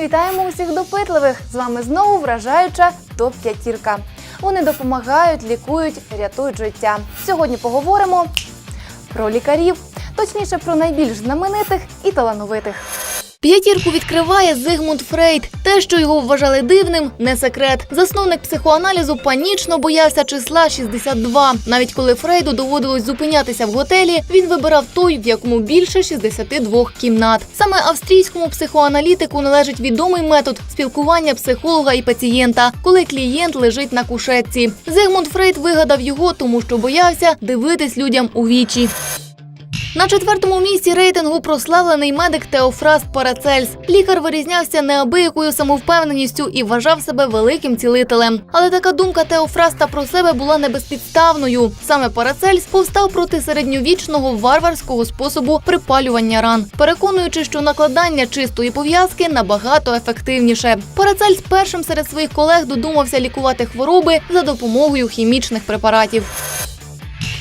Вітаємо усіх допитливих! З вами знову вражаюча топ п'ятірка. Вони допомагають, лікують, рятують життя. Сьогодні поговоримо про лікарів, точніше про найбільш знаменитих і талановитих. П'ятірку відкриває Зигмунд Фрейд. Те, що його вважали дивним, не секрет. Засновник психоаналізу панічно боявся числа 62. Навіть коли Фрейду доводилось зупинятися в готелі, він вибирав той, в якому більше 62 кімнат. Саме австрійському психоаналітику належить відомий метод спілкування психолога і пацієнта, коли клієнт лежить на кушетці. Зигмунд Фрейд вигадав його, тому що боявся дивитись людям у вічі. На четвертому місці рейтингу прославлений медик Теофраст Парацельс. Лікар вирізнявся неабиякою самовпевненістю і вважав себе великим цілителем. Але така думка Теофраста про себе була не безпідставною. Саме Парацельс повстав проти середньовічного варварського способу припалювання ран, переконуючи, що накладання чистої пов'язки набагато ефективніше. Парацельс першим серед своїх колег додумався лікувати хвороби за допомогою хімічних препаратів.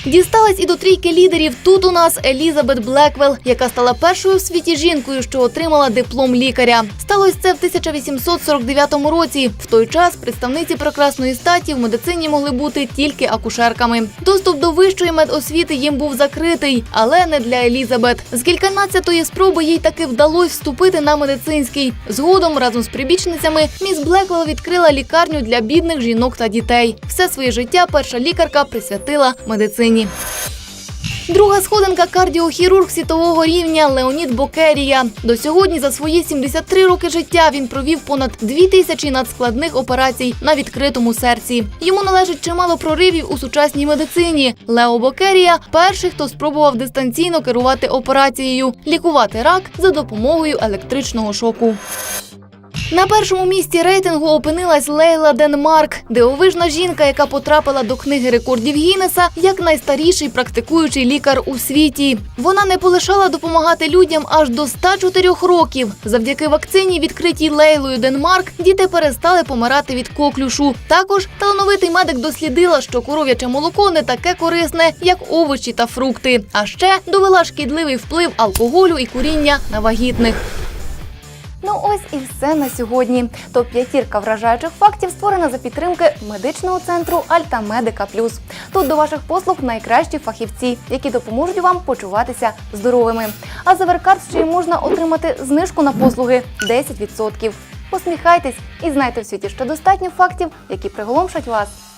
Дісталась і до трійки лідерів. Тут у нас Елізабет Блеквел, яка стала першою в світі жінкою, що отримала диплом лікаря. Сталося це в 1849 році. В той час представниці прекрасної статі в медицині могли бути тільки акушерками. Доступ до вищої медосвіти їм був закритий, але не для Елізабет. З кільканадцятої спроби їй таки вдалося вступити на медицинський. Згодом разом з прибічницями міс Блеквел відкрила лікарню для бідних жінок та дітей. Все своє життя перша лікарка присвятила медицині. Друга сходинка кардіохірург світового рівня Леонід Бокерія. До сьогодні за свої 73 роки життя він провів понад 2 тисячі надскладних операцій на відкритому серці. Йому належить чимало проривів у сучасній медицині. Лео Бокерія перший, хто спробував дистанційно керувати операцією, лікувати рак за допомогою електричного шоку. На першому місці рейтингу опинилась Лейла Денмарк, дивовижна жінка, яка потрапила до книги рекордів Гіннеса як найстаріший практикуючий лікар у світі. Вона не полишала допомагати людям аж до 104 років. Завдяки вакцині, відкритій Лейлою Денмарк, діти перестали помирати від коклюшу. Також талановитий медик дослідила, що коров'яче молоко не таке корисне, як овочі та фрукти. А ще довела шкідливий вплив алкоголю і куріння на вагітних. Ну ось і все на сьогодні. Топ п'ятірка вражаючих фактів створена за підтримки медичного центру Альта Медика Плюс. Тут до ваших послуг найкращі фахівці, які допоможуть вам почуватися здоровими. А за Веркарт ще й можна отримати знижку на послуги 10%. Посміхайтесь і знайте в світі, що достатньо фактів, які приголомшать вас.